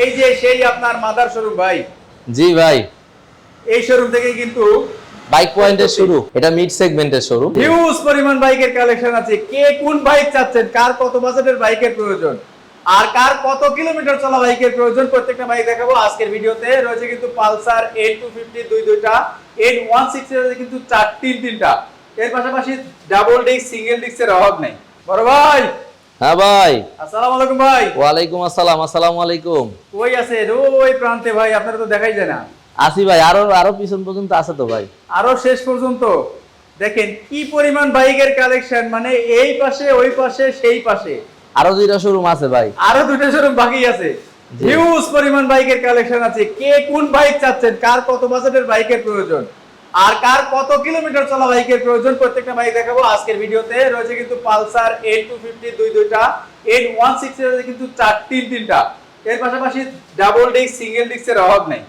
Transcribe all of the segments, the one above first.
এই যে সেই আপনার মাদার শোরুম ভাই। জি ভাই। এই শোরুম থেকে কিন্তু বাইক পয়েন্টের শুরু। এটা মিড সেগমেন্টের শোরুম। হিউজ পরিমাণ বাইকের কালেকশন আছে। কে কোন বাইক চাচ্ছেন? কার কত বাজেটের বাইকের প্রয়োজন? আর কার কত কিলোমিটার চলা বাইকের প্রয়োজন? প্রত্যেকটা বাইক দেখাবো। আজকের ভিডিওতে রয়েছে কিন্তু পালসার এইট টু ফিফটি দুই দুইটা এইট ওয়ান সিক্সটি রয়েছে কিন্তু চার তিন তিনটা। এর পাশাপাশি ডাবল ডিস্ক সিঙ্গেল ডিস্কের অভাব নেই। বড় ভাই! হ্যাঁ ভাই। আসসালামু আলাইকুম ভাই। ওয়ালাইকুম আসসালাম আসসালামু আলাইকুম। কই আছে ওই প্রান্তে ভাই আপনারা তো দেখাই যায় না। আসি ভাই আরও আরও পিছন পর্যন্ত আছে তো ভাই। আরও শেষ পর্যন্ত। দেখেন কি পরিমাণ বাইকের কালেকশন মানে এই পাশে ওই পাশে সেই পাশে। আরও দুইটা শোরুম আছে ভাই। আরও দুটো শোরুম বাকি আছে। হিউজ পরিমাণ বাইকের কালেকশন আছে। কে কোন বাইক চাচ্ছেন? কার কত বাজেটের বাইকের প্রয়োজন? আর কার কত কিলোমিটার চলা বাইকের প্রয়োজন প্রত্যেকটা বাইক দেখাবো আজকের ভিডিওতে। রয়েছে কিন্তু পালসার এইট টু ফিফটি দুই দুইটা এইট ওয়ান সিক্স রয়েছে কিন্তু চার তিন তিনটা। এর পাশাপাশি ডাবল ডিস্ক সিঙ্গেল ডিস্কের অভাব নেই।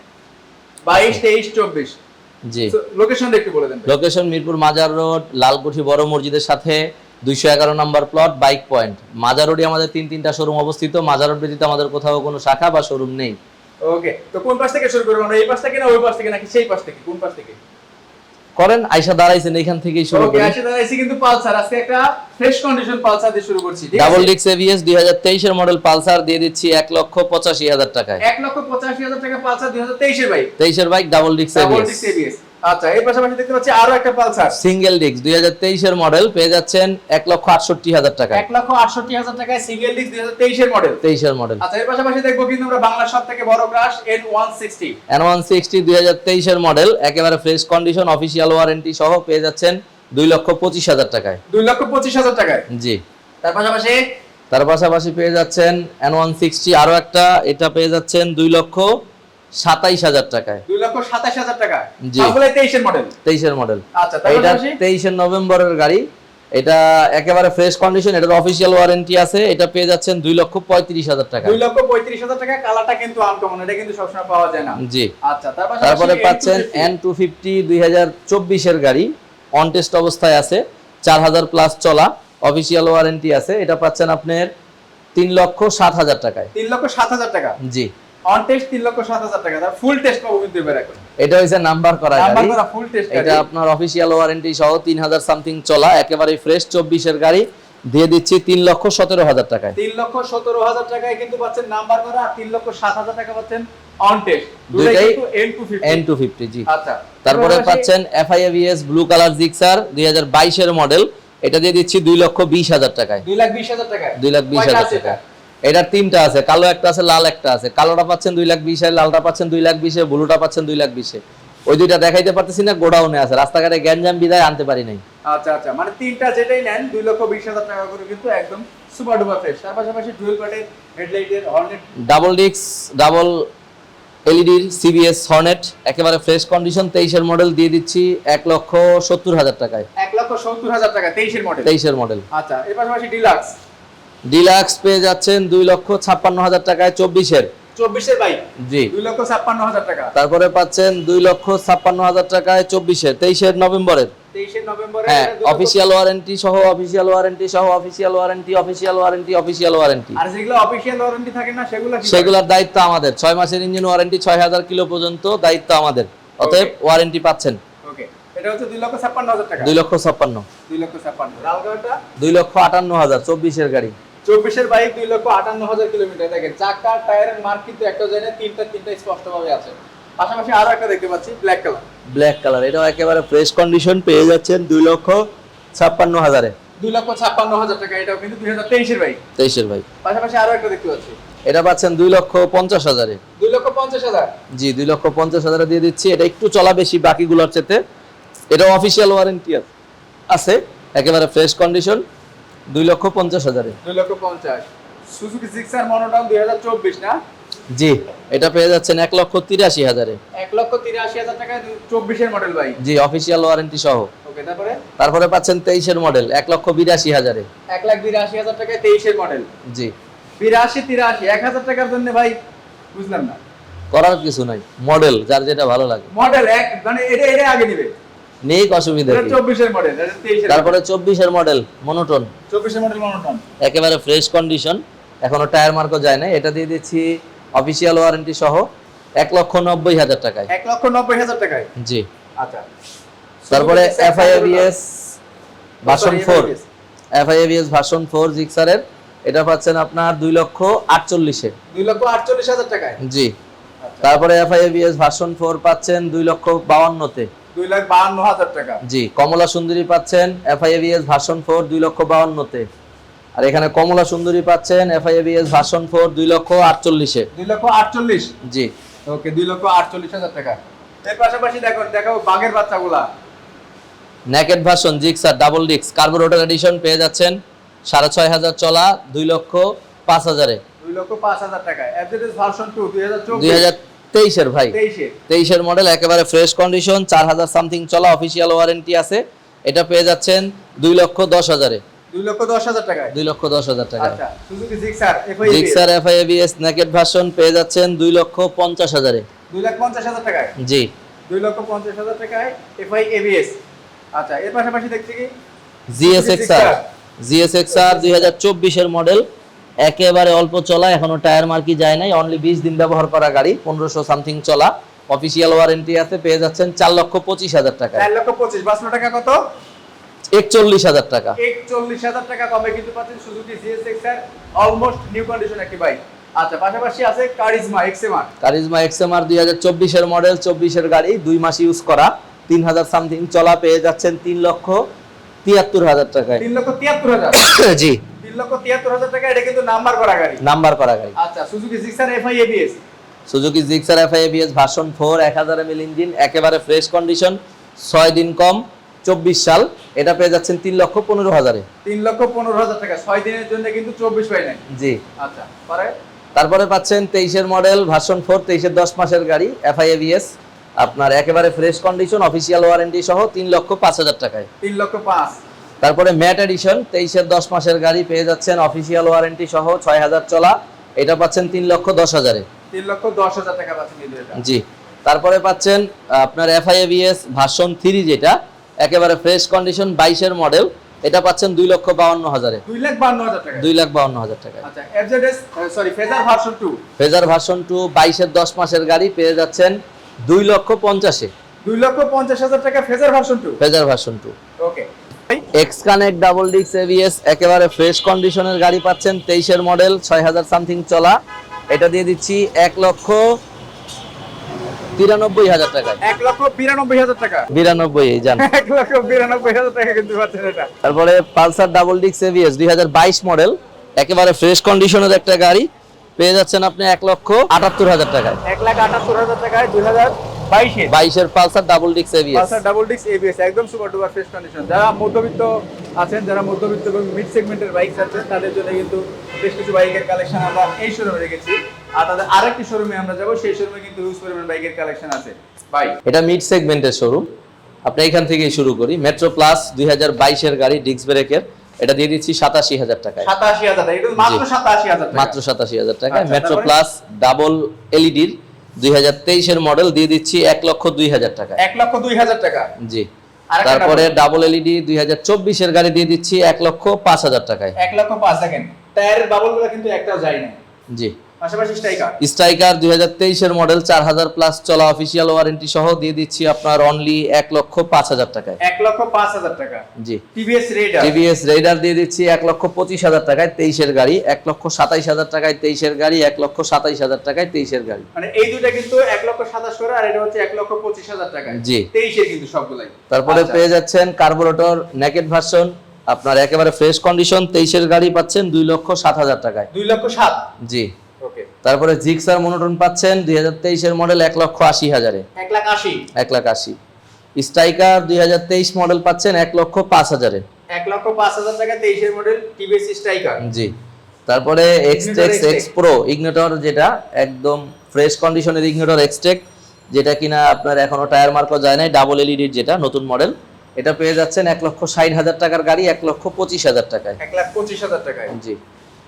বাইশ তেইশ চব্বিশ। জি। লোকেশন একটু বলে দেন লোকেশন মিরপুর মাজার রোড লালকুঠি বড় মসজিদের সাথে দুইশো এগারো নম্বর প্লট বাইক পয়েন্ট মাজার রোডে আমাদের তিন তিনটা শোরুম অবস্থিত। মাজার রোড ব্যতীত আমাদের কোথাও কোনো শাখা বা শোরুম নেই। ওকে তো কোন পাশ থেকে শুরু করব আমরা? এই পাশ থেকে না ওই পাশ থেকে নাকি সেই পাশ থেকে? কোন পাশ থেকে? করেন আয়সা দাঁড়াইছেন এখান থেকেই শুরু করি। আয়সা দাঁড়াইছি কিন্তু পালসার। আজকে একটা ফ্রেশ কন্ডিশন পালসার দিয়ে শুরু করছি ডাবল? ডিক্স এভিএস দুই হাজার তেইশের মডেল পালসার দিয়ে দিচ্ছি এক লক্ষ পঁচাশি হাজার টাকায়। এক লক্ষ পঁচাশি হাজার টাকা পালসার 2023 এর বাইক 23 এর বাইক ডাবল ডিক্স ডাবল এভিএস ডিস্ক ABS আচ্ছা এর পাশাপাশি দেখতে পাচ্ছি আরও একটা পালসার। সিঙ্গেল ডিক্স দুই হাজার তেইশের মডেল পেয়ে যাচ্ছেন এক লক্ষ আটষট্টি হাজার টাকায়। এক লক্ষ আটষট্টি হাজার টাকায় সিঙ্গেল ডিস্ক দুই হাজার তেইশের মডেল তেইশের মডেল আচ্ছা এর পাশাপাশি দেখব কিন্তু আমরা বাংলার সব থেকে বড় crush N one sixty N one sixty দুই হাজার তেইশের মডেল একেবারে ফ্রেশ কন্ডিশন অফিসিয়াল ওয়ারেন্টি সহ পেয়ে যাচ্ছেন দুই লক্ষ পঁচিশ হাজার টাকায়। দুই লক্ষ পঁচিশ হাজার টাকায়। জি। তার পাশাপাশি? তার পাশাপাশি পেয়ে যাচ্ছেন এন ওয়ান সিক্সটি আরও একটা এটা পেয়ে যাচ্ছেন দুই লক্ষ সাতাইশ হাজার টাকায়। দুই লক্ষ সাতাশ হাজার টাকা। জি। তেইশের মডেল তেইশের মডেল আচ্ছা এটা তেইশের নভেম্বরের গাড়ি। এটা একেবারে ফ্রেশ কন্ডিশন এটার অফিসিয়াল ওয়ারেন্টি আছে। এটা পেয়ে যাচ্ছেন দুই লক্ষ পঁয়ত্রিশ হাজার টাকা। দুই লক্ষ পঁয়ত্রিশ হাজার টাকা কালারটা কিন্তু আনকমন এটা কিন্তু সবসময় পাওয়া যায় না। জি। আচ্ছা তারপরে পাচ্ছেন এন টু ফিফটি দুই হাজার চব্বিশের গাড়ি। অন টেস্ট অবস্থায় আছে। চার হাজার প্লাস চলা। অফিসিয়াল ওয়ারেন্টি আছে। এটা পাচ্ছেন আপনার তিন লক্ষ সাত হাজার টাকায়। তিন লক্ষ সাত হাজার টাকা। জি। অন টেস্ট তিন লক্ষ সাত হাজার টাকা। তার ফুল টেস্ট পাবো কিন্তু এবার এখন। এটা হচ্ছে নাম্বার করা নাম্বার গাড়ি। করা ফুল টেস্ট এটা আপনার অফিসিয়াল ওয়ারেন্টি সহ তিন হাজার সামথিং চলা একেবারে ফ্রেশ চব্বিশের গাড়ি। দিয়ে দিচ্ছি তিন লক্ষ সতেরো হাজার টাকায়। তিন লক্ষ সতেরো হাজার টাকায় কিন্তু পাচ্ছেন নাম্বার করা আর তিন লক্ষ সাত হাজার টাকা পাচ্ছেন on test N two fifty G. আচ্ছা। তারপরে পাচ্ছেন এফআইএভিএস ব্লু কালার জিক্সার দুই হাজার বাইশের মডেল এটা দিয়ে দিচ্ছি দুই লক্ষ বিশ হাজার টাকায়। দুই লাখ বিশ হাজার টাকায়। দুই লাখ বিশ হাজার টাকা এটার তিনটা আছে কালো একটা আছে লাল একটা আছে। কালোটা পাচ্ছেন দুই লাখ বিশে লালটা পাচ্ছেন দুই লাখ বিশে ব্লুটা পাচ্ছেন দুই লাখ বিশে। ওই দুইটা দেখাইতে পারতেছি না গোডাউনে আছে। রাস্তাঘাটে গ্যাঞ্জাম বিদায় আনতে পারি নাই। আচ্ছা আচ্ছা। মানে তিনটা যেটাই নেন দুই লক্ষ বিশ হাজার টাকা করে কিন্তু একদম সুপার ডুপার ফ্রেশ। তার পাশাপাশি ডুয়েল পার্টের হেডলাইটের হর্নেট ডাবল ডিক্স ডাবল এলইডির সিবিএস হর্নেট একেবারে ফ্রেশ কন্ডিশন তেইশের মডেল দিয়ে দিচ্ছি এক লক্ষ সত্তর হাজার টাকায়। এক লক্ষ সত্তর হাজার টাকা তেইশের মডেল তেইশের মডেল আচ্ছা এর পাশাপাশি ডিলাক্স ডিলাক্স পেয়ে যাচ্ছেন দুই লক্ষ ছাপ্পান্ন হাজার টাকায় চব্বিশের। চব্বিশের বাইক জি। দুই লক্ষ ছাপ্পান্ন হাজার টাকা। তারপরে পাচ্ছেন দুই লক্ষ ছাপ্পান্ন হাজার টাকায় চব্বিশের তেইশের নভেম্বরের। নভেম্বরে হ্যাঁ অফিসিয়াল ওয়ারেন্টি সহ অফিসিয়াল ওয়ারেন্টি সহ official warranty official warranty official warranty আর যেগুলো অফিসিয়াল ওয়ারেন্টি থাকে না সেগুলো সেগুলোর দায়িত্ব আমাদের। ছয় মাসের ইঞ্জিন ওয়ারেন্টি ছয় হাজার কিলো পর্যন্ত দায়িত্ব আমাদের। অতএব ওয়ারেন্টি পাচ্ছেন। ওকে এটা হচ্ছে দুই লক্ষ ছাপ্পান্ন হাজার টাকা। দুই লক্ষ ছাপ্পান্ন। দুই লক্ষ ছাপ্পান্ন। দুই লক্ষ আটান্ন হাজার চব্বিশের গাড়ি। চব্বিশের বাইক দুই লক্ষ আটান্ন হাজার কিলোমিটার। দেখেন চাকা টায়ারের মার্ক কিন্তু একটা জায়গায় তিনটা তিনটা স্পষ্ট ভাবে আছে। পাশাপাশি আরও একটা দেখতে পাচ্ছি ব্ল্যাক কালার ব্ল্যাক কালার এটাও একেবারে ফ্রেশ কন্ডিশন পেয়ে যাচ্ছেন দুই লক্ষ ছাপ্পান্ন হাজারে। দুই লক্ষ ছাপ্পান্ন হাজার টাকা এটাও কিন্তু দুই হাজার তেইশের বাইক। তেইশের ভাই পাশাপাশি আরও একটা দেখতে পাচ্ছি। এটা পাচ্ছেন দুই লক্ষ পঞ্চাশ হাজারে। দুই লক্ষ পঞ্চাশ হাজার। জি দুই লক্ষ পঞ্চাশ হাজারে দিয়ে দিচ্ছি। এটা একটু চলা বেশি বাকিগুলোর চেতে এটা অফিসিয়াল ওয়ারেন্টি আছে। একেবারে ফ্রেশ কন্ডিশন দুই লক্ষ পঞ্চাশ হাজারে। দুই লক্ষ পঞ্চাশ। সুজুকি সিক্সার মনোটন দুই হাজার চব্বিশ না? জি এটা পেয়ে যাচ্ছেন এক লক্ষ তিরাশি হাজারে। এক লক্ষ তিরাশি হাজার টাকায় চব্বিশের মডেল বাইক জি অফিসিয়াল ওয়ারেন্টি সহ। তারপরে? তারপরে পাচ্ছেন তেইশের মডেল এক লক্ষ বিরাশি হাজারে। এক লাখ বিরাশি হাজার টাকায় তেইশের মডেল জি। বিরাশি তিরাশি এক হাজার টাকার জন্য ভাই বুঝলাম না। করার কিছু নাই মডেল যার যেটা ভালো লাগে। মডেল এক মানে এটা এটা আগে নিবে। নেই অসুবিধা তারপরে চব্বিশের মডেল মনোটন চব্বিশের মডেল মনোটন একেবারে ফ্রেশ কন্ডিশন এখনও টায়ার মার্কও যায় না এটা দিয়ে দিচ্ছি অফিসিয়াল ওয়ারেন্টি সহ এক লক্ষ নব্বই হাজার টাকায় এক লক্ষ নব্বই হাজার টাকায় জি আচ্ছা তারপরে FI ABS version four FI ABS version four জিক্সারের এটা পাচ্ছেন আপনার দুই লক্ষ আটচল্লিশে দুই লক্ষ আটচল্লিশ হাজার টাকায় জি আচ্ছা। তারপরে এফআইএবিএস ভার্সন ফোর পাচ্ছেন দুই লক্ষ বাউান্নতে দুই লাখ বাহান্ন হাজার টাকা। জি কমলা সুন্দরী পাচ্ছেন এফআইএবিএস ভার্সন ফোর দুই লক্ষ আর এখানে কমলা সুন্দরী পাচ্ছেন এফআইএবিএস ভার্সন ফোর দুই লক্ষ আটচল্লিশে। দুই লক্ষ আটচল্লিশ? জি। ওকে দুই লক্ষ আটচল্লিশ হাজার টাকা। এর পাশাপাশি দেখো দেখাবো বাঘের বাচ্চাগুলা। নেকেট ভার্সন ডাবল ডিক্স কার্বোরেটর এডিশন পেয়ে যাচ্ছেন সাড়ে ছয় হাজার চলা দুই লক্ষ পাঁচ হাজারে। দুই লক্ষ পাঁচ হাজার টাকা। ভার্সন টু দুই হাজার তেইশের ভাই। তেইশের। মডেল একেবারে ফ্রেশ কন্ডিশন চার হাজার সামথিং চলা অফিসিয়াল ওয়ারেন্টি আছে। এটা পেয়ে যাচ্ছেন দুই লক্ষ দশ হাজারে। দুই লক্ষ দশ হাজার টাকায়? দুই লক্ষ দশ হাজার টাকা আচ্ছা Suzuki Gixxer FI FI ABS naked version পেয়ে যাচ্ছেন দুই লক্ষ পঞ্চাশ হাজারে। দুই লাখ পঞ্চাশ হাজার টাকায়? জি। দুই লক্ষ পঞ্চাশ হাজার টাকায় এফআই এবিএস আচ্ছা এর পাশাপাশি দেখছি কি? জিএসএক্সআর জিএসএক্সআর দুই হাজার চব্বিশের মডেল একেবারে অল্প চলা এখনও টায়ার মার্কি যায় নাই। অনলি বিশ দিন ব্যবহার করা গাড়ি পনেরোশো সামথিং চলা। অফিসিয়াল ওয়ারেন্টি আছে পেয়ে যাচ্ছেন চার লক্ষ পঁচিশ হাজার টাকা। চার লক্ষ পঁচিশ টাকা কত? একচল্লিশ হাজার টাকা। একচল্লিশ হাজার টাকা কমে কিন্তু পাচ্ছেন সুজুকি অলমোস্ট নিউ কন্ডিশন একটি বাইক আচ্ছা পাশাপাশি আছে কারিজমা এক্সএমআর কারিজমা এক্সএমআর দুই হাজার চব্বিশের মডেল চব্বিশের গাড়ি দুই মাস ইউজ করা। তিন হাজার সামথিং চলা পেয়ে যাচ্ছেন তিন লক্ষ তিয়াত্তর হাজার টাকায়। তিন লক্ষ তিয়াত্তর হাজার। জি। লক্ষ তিয়াত্তর হাজার টাকা এটা কিন্তু নাম্বার করা গাড়ি। নাম্বার করা গাড়ি। আচ্ছা Suzuki Gixxer FI ABS Suzuki Gixxer FI ABS version four এক হাজার এমএল ইঞ্জিন একেবারে ফ্রেশ কন্ডিশন ছয় দিন কম চব্বিশ সাল। এটা পেয়ে যাচ্ছেন তিন লক্ষ পনেরো হাজারে। তিন লক্ষ পনেরো হাজার টাকা ছয় দিনের জন্য কিন্তু চব্বিশ পাই নাই। জি। আচ্ছা পরে? তারপরে পাচ্ছেন তেইশের মডেল ভার্সন ফোর তেইশের দশ মাসের গাড়ি এফআইএবিএস আপনার একেবারে ফ্রেশ কন্ডিশন অফিসিয়াল ওয়ারেন্টি সহ তিন লক্ষ পাঁচ হাজার টাকায়। তিন লক্ষ পাঁচ। তারপরে ম্যাট এডিশন তেইশের দশ মাসের গাড়ি পেয়ে যাচ্ছেন অফিসিয়াল ওয়ারেন্টি সহ ছয় হাজার চলা। এটা পাচ্ছেন তিন লক্ষ দশ হাজারে। তিন লক্ষ দশ হাজার টাকা পাচ্ছেন জি। তারপরে পাচ্ছেন আপনার এফআইএবিএস ভার্সন থ্রি যেটা একেবারে ফ্রেশ কন্ডিশন বাইশের মডেল। এটা পাচ্ছেন দুই লক্ষ বাউন্ন হাজারে। দুই লাখ বান্ন হাজার টাকা। দুই লাখ বাউন্ন হাজার টাকায় আচ্ছা sorry Fazer version two. Fazer version two বাইশের দশ মাসের গাড়ি পেয়ে যাচ্ছেন দুই লক্ষ পঞ্চাশে। দুই লক্ষ পঞ্চাশ হাজার টাকা Fazer version two. Fazer version two. Okay. X connect double ডিক্স এভিএস একেবারে ফ্রেশ কন্ডিশনের গাড়ি পাচ্ছেন তেইশের মডেল ছয় হাজার সামথিং চলা। এটা দিয়ে দিচ্ছি এক লক্ষ তিরানব্বই হাজার টাকায় এক লক্ষ বিরানব্বই হাজার টাকা। বিরানব্বই জান। এক লক্ষ বিরানব্বই হাজার টাকা কিন্তু পাচ্ছেন এটা। তারপরে পালসার ডাবল ডিক্স এভিএস দুই হাজার বাইশ মডেল একেবারে ফ্রেশ কন্ডিশনের একটা গাড়ি। পেয়ে যাচ্ছেন আপনি এক লক্ষ আটাত্তর হাজার টাকায়। এক লাখ আটাত্তর হাজার টাকায় দুই হাজার বাইশে বাইশের পালসার ডাবল ডিক্স ABS Pulsar double disc ABS একদম সুপার ডুপার ফ্রেশ কন্ডিশন যারা মধ্যবিত্ত আছেন যারা মধ্যবিত্ত এবং মিড সেগমেন্টের বাইক আছেন তাদের জন্য কিন্তু বেশ কিছু বাইকের কালেকশন আমরা এই শোরুমে রেখেছি। আর তাদের আরেকটি শোরুমে আমরা যাব সেই শোরুমে কিন্তু হিউজ পরিমাণ বাইকের কালেকশন আছে। বাই এটা মিড সেগমেন্টের শোরুম আপনি এখান থেকেই শুরু করি। মেট্রো প্লাস দুই বাইশের গাড়ি ডিক্স ব্রেকের এটা দিয়ে দিচ্ছি সাতাশি হাজার টাকায়। টাকা মাত্র সাতাশি হাজার টাকা। মাত্র সাতাশি হাজার টাকায়। মেট্রো প্লাস ডাবল এলইডির দুই হাজার তেইশের মডেল দিয়ে দিচ্ছি এক লক্ষ দুই হাজার টাকা। এক লক্ষ দুই হাজার টাকা। জি। তারপরে ডাবল এলইডি দুই হাজার চব্বিশের গাড়ি দিয়ে দিচ্ছি এক লক্ষ পাঁচ হাজার টাকায়। এক লক্ষ পাঁচ দেখেন টায়ারের বাবলগুলো কিন্তু একটাও যায় না জি। পাশাপাশি স্ট্রাইকার? স্ট্রাইকার দুই হাজার তেইশের মডেল চার হাজার প্লাস চলা অফিসিয়াল ওয়ারেন্টি সহ দিয়ে দিচ্ছি আপনার অনলি এক লক্ষ পাঁচ হাজার টাকায়। এক লক্ষ পাঁচ হাজার টাকা। জি। টিভিএস রেডার টিভিএস রেডার দিয়ে দিচ্ছি এক লক্ষ পঁচিশ হাজার টাকায় তেইশের গাড়ি এক লক্ষ সাতাইশ হাজার টাকায় তেইশের গাড়ি এক লক্ষ সাতাইশ হাজার টাকায় তেইশের গাড়ি। মানে এই দুটা কিন্তু এক লক্ষ সাতাশ করে আর এটা হচ্ছে এক লক্ষ পঁচিশ হাজার টাকা জি। তেইশের কিন্তু সবগুলাই। তারপরে আচ্ছা। পেয়ে যাচ্ছেন কার্বোরেটর নেকেট ভার্সন আপনার একেবারে ফ্রেশ কন্ডিশন তেইশের গাড়ি পাচ্ছেন দুই লক্ষ সাত হাজার টাকায়। দুই লক্ষ সাত। জি। তারপরে জিক্সার মনোটন পাচ্ছেন দুই হাজার তেইশের মডেল এক লক্ষ আশি হাজারে। এক লাখ আশি। এক লাখ আশি। স্ট্রাইকার দুই হাজার তেইশ মডেল পাচ্ছেন এক লক্ষ পাঁচ হাজারে। এক লক্ষ পাঁচ হাজার টাকা তেইশের মডেল টিভিএস স্ট্রাইকার জি। তারপরে এক্সটেক্স এক্স প্রো ইগনেটর যেটা একদম ফ্রেশ কন্ডিশনের ইগনেটর এক্সটেক যেটা কিনা আপনার এখনও টায়ার মার্কও যায় নাই ডাবল এলইডির যেটা নতুন মডেল এটা পেয়ে যাচ্ছেন এক লক্ষ ষাট হাজার টাকার গাড়ি এক লক্ষ পঁচিশ হাজার টাকায়। এক লাখ পঁচিশ হাজার টাকায়। জি।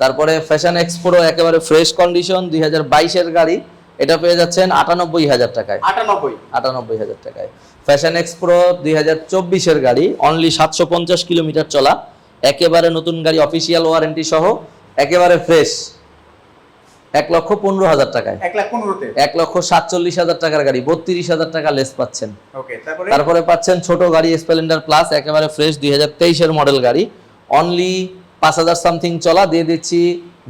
তারপরে ফ্যাশন এক্সপ্রো একেবারে ফ্রেশ কন্ডিশন দুই হাজার বাইশের গাড়ি। এটা পেয়ে যাচ্ছেন আটানব্বই হাজার টাকায়। আটানব্বই। আটানব্বই হাজার টাকায়। ফ্যাশন এক্সপ্রো দুই হাজার চব্বিশের গাড়ি অনলি সাতশো পঞ্চাশ কিলোমিটার চলা। একেবারে নতুন গাড়ি অফিসিয়াল ওয়ারেন্টি সহ একেবারে ফ্রেশ এক লক্ষ পনেরো হাজার টাকায়। এক লক্ষ সাতচল্লিশ হাজার টাকার গাড়ি বত্রিশ হাজার টাকা লেস পাচ্ছেন। তারপরে? তারপরে পাচ্ছেন ছোট গাড়ি স্প্লেন্ডার প্লাস একেবারে ফ্রেশ দুই হাজার তেইশের মডেল গাড়ি। অনলি পাঁচ হাজার সামথিং চলা দিয়ে দিচ্ছি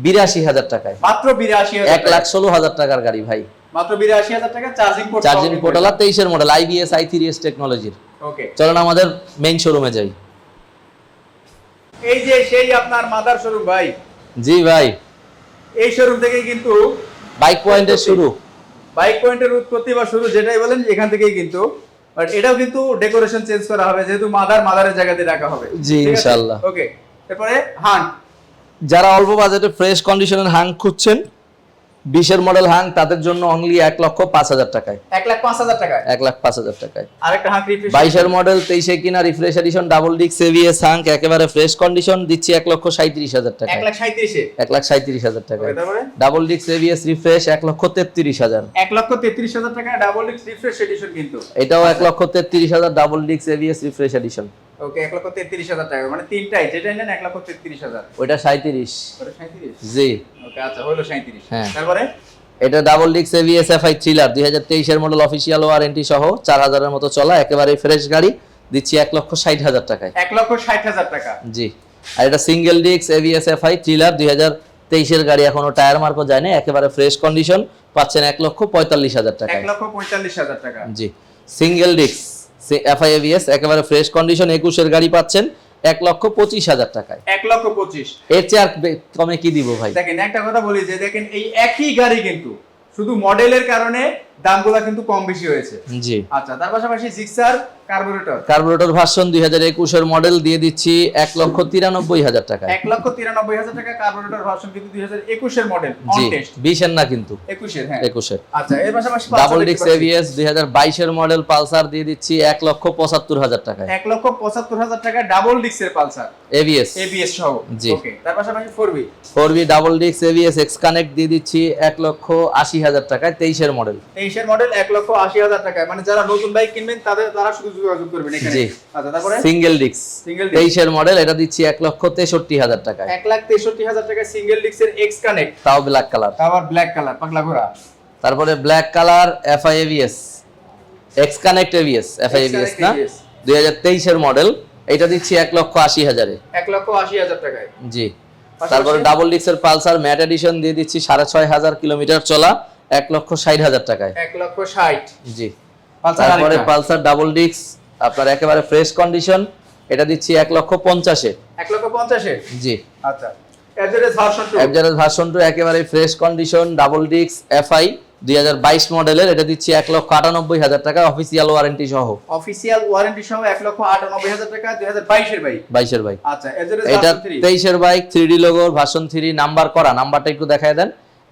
বিরাশি হাজার টাকায়। মাত্র বিরাশি এক লাখ ষোলো হাজার টাকার গাড়ি ভাই। মাত্র বিরাশি হাজার টাকা চার্জিং পোর্ট চার্জিং পোর্টালা তেইশের model IBS i three S টেকনোলজির ওকে চলেন আমাদের মেইন শোরুমে যাই। এই যে সেই আপনার মাদার শোরুম ভাই। জি ভাই। এই শোরুম থেকে কিন্তু বাইক পয়েন্টের শুরু। বাইক পয়েন্টের উৎপত্তি বা শুরু যেটাই বলেন এখান থেকেই কিন্তু বাট এটাও কিন্তু ডেকোরেশন চেঞ্জ করা হবে যেহেতু মাদার মাদারের জায়গাতে রাখা হবে। জি, ইনশাআল্লাহ। ওকে এরপরে হান। যারা অল্প বাজেটে ফ্রেশ কন্ডিশনের হাং খুঁজছেন বিশের মডেল হাং তাদের জন্য অনলি এক লক্ষ পাঁচ হাজার টাকায়। এক লাখ পাঁচ হাজার টাকায়? এক লাখ পাঁচ হাজার টাকায়। আরেকটা হাঁক রিফ্রেশ বাইশের মডেল তেইশে কিনা রিফ্রেশ এডিশন ডাবল ডিক্স এভিএস হাঙ্ক একেবারে ফ্রেশ কন্ডিশন দিচ্ছি এক লক্ষ সাঁত্রিশ হাজার টাকা এক লাখ সাঁত্রিশে এক লাখ সাঁত্রিশ হাজার টাকা ডাবল ডিক্স এভিএস রিফ্রেশ এক লক্ষ তেত্রিশ হাজার। এক লক্ষ তেত্রিশ হাজার টাকা ডাবল ডিক্স রিফ্রেশ এডিশন কিন্তু। এটাও এক লক্ষ তেত্রিশ হাজার ডাবল ডিক্স এভিএস রিফ্রেশ এডিশন ওকে এক লক্ষ তেত্রিশ হাজার টাকা মানে তিনটাই যেটা নেন এক লক্ষ তেত্রিশ হাজার। ওইটা সাঁত্রিশ ওটা সাঁত্রিশ জি। ওকে আচ্ছা হলো হ্যাঁ। তারপরে? এটা ডাবল ডিক্স এভিএস এফআই থ্রিলার দুই হাজার তেইশের মডেল অফিসিয়াল ওয়ারেন্টি সহ চার হাজারের মতো চলা একেবারে ফ্রেশ গাড়ি দিচ্ছি এক লক্ষ ষাট হাজার টাকায়। এক লক্ষ ষাট হাজার টাকা। জি। আর এটা সিঙ্গেল ডিক্স এভিএস এফআই থ্রিলার দুই হাজার তেইশের গাড়ি এখনও টায়ার মার্কও যায়নি একেবারে ফ্রেশ কন্ডিশন পাচ্ছেন এক লক্ষ পঁয়তাল্লিশ হাজার এক টাকায় লক্ষ পঁয়তাল্লিশ হাজার টাকা। জি। সিঙ্গেল ডিক্স এফআই এভিএস একেবারে ফ্রেশ কন্ডিশন একুশের গাড়ি পাচ্ছেন এক লক্ষ পঁচিশ হাজার টাকায়। এক লক্ষ পঁচিশ। এর চেয়ে আর কমে কি দিব ভাই? দেখেন একটা কথা বলি যে দেখেন এই একই গাড়ি কিন্তু শুধু মডেলের কারণে দামগুলো কিন্তু কম বেশি হয়েছে। জি। আচ্ছা তার পাশাপাশি জিক্সার কার্বোরেটর কার্বোরেটর ভার্সন দুই হাজার একুশের মডেল দিয়ে দিচ্ছি এক লক্ষ তিরানব্বই হাজার টাকায়। এক লক্ষ তিরানব্বই হাজার টাকা কার্বোরেটর ভার্সন কিন্তু দুই হাজার একুশের মডেল অন টেস্ট না কিন্তু। একুশের হ্যাঁ। একুশের। আচ্ছা এর পাশাপাশি ডাবল ডিক্স দুই হাজার বাইশের মডেল পালসার দিয়ে দিচ্ছি এক লক্ষ পঁচাত্তর হাজার টাকায়। এক লক্ষ পঁচাত্তর হাজার টাকা ডাবল ডিক্সের পালসার। এভিএস এবিএস সহ। জি। ওকে তার পাশাপাশি four V four V double ডিক্স এভিএস এক্স কানেক্ট দিয়ে দিচ্ছি এক লক্ষ আশি হাজার টাকায় তেইশের মডেল তেইশের মডেল এক লক্ষ আশি হাজার টাকায়। মানে যারা নতুন বাইক কিনবেন তাদের তারা শুধু যোগাযোগ করবেন এখানে। আচ্ছা তারপরে? সিঙ্গেল ডিক্স সিঙ্গেল তেইশের মডেল এটা দিচ্ছি এক লক্ষ তেষট্টি হাজার টাকায়। এক লাখ তেষট্টি হাজার সিঙ্গেল ডিক্সের এক্স কানেক্ট তাও ব্ল্যাক কালার আবার ব্ল্যাক কালার পাগলা ঘোড়া। তারপরে black colour FI ABS X connect ABS FI ABS না? দুই হাজার তেইশের মডেল এটা দিচ্ছি এক লক্ষ আশি হাজারে। এক লক্ষ আশি হাজার টাকায়। জি। তারপরে ডাবল ডিক্সের পালসার ম্যাট এডিশন দিয়ে দিচ্ছি সাড়ে ছয় হাজার কিলোমিটার চলা। এক লক্ষ ষাট হাজার টাকায়। এক লক্ষ ষাট। জি। তারপরে পালসার ডাবল ডিক্স আপনার একেবারে ফ্রেশ কন্ডিশন এটা দিচ্ছি এক লক্ষ পঞ্চাশে। এক লক্ষ পঞ্চাশে? জি। আচ্ছা। Average version two? একেবারে ফ্রেশ কন্ডিশন ডাবল ডিক্স এফআই দুই হাজার বাইশ মডেলের এটা দিচ্ছি এক লক্ষ আটানব্বই হাজার টাকা অফিসিয়াল ওয়ারেন্টি সহ। অফিসিয়াল ওয়ারেন্টি সহ এক লক্ষ আটানব্বই হাজার টাকা দুই হাজার বাইশের বাইক? বাইশের বাইক। আচ্ছা এটা তেইশের বাইক থ্রি ডি লোগোর ভার্সন থ্রি নাম্বার করা নাম্বারটা একটু দেখায় দেন।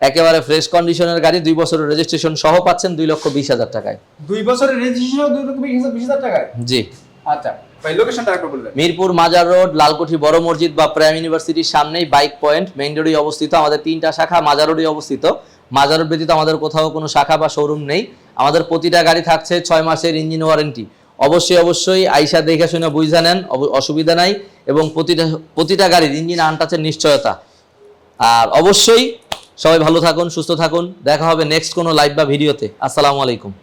একেবারে ফ্রেশ কন্ডিশনের গাড়ি দুই বছরের রেজিস্ট্রেশন সহ পাচ্ছেন দুই লক্ষ বিশ হাজার টাকায়। দুই বছরের রেজিস্ট্রেশন দুই লক্ষ বিশ হাজার- টাকায়? জি। আচ্ছা লোকেশনটা একটু বলবেন মিরপুর মাজার রোড লালকুঠি বড় মসজিদ বা প্রাইম ইউনিভার্সিটির সামনেই বাইক পয়েন্ট মেইন রোডে অবস্থিত। আমাদের তিনটা শাখা মাজার রোডে অবস্থিত। মাজার রোড ব্যতীত আমাদের কোথাও কোনো শাখা বা শোরুম নেই। আমাদের প্রতিটা গাড়ি থাকছে ছয় মাসের ইঞ্জিন ওয়ারেন্টি অবশ্যই অবশ্যই আইসা দেখে শুনে বুঝা নেন অসুবিধা নাই। এবং প্রতিটা প্রতিটা গাড়ির ইঞ্জিন আনটাচের নিশ্চয়তা। আর অবশ্যই সবাই ভালো থাকুন সুস্থ থাকুন। দেখা হবে নেক্সট কোনো লাইভ বা ভিডিওতে আসসালামু আলাইকুম।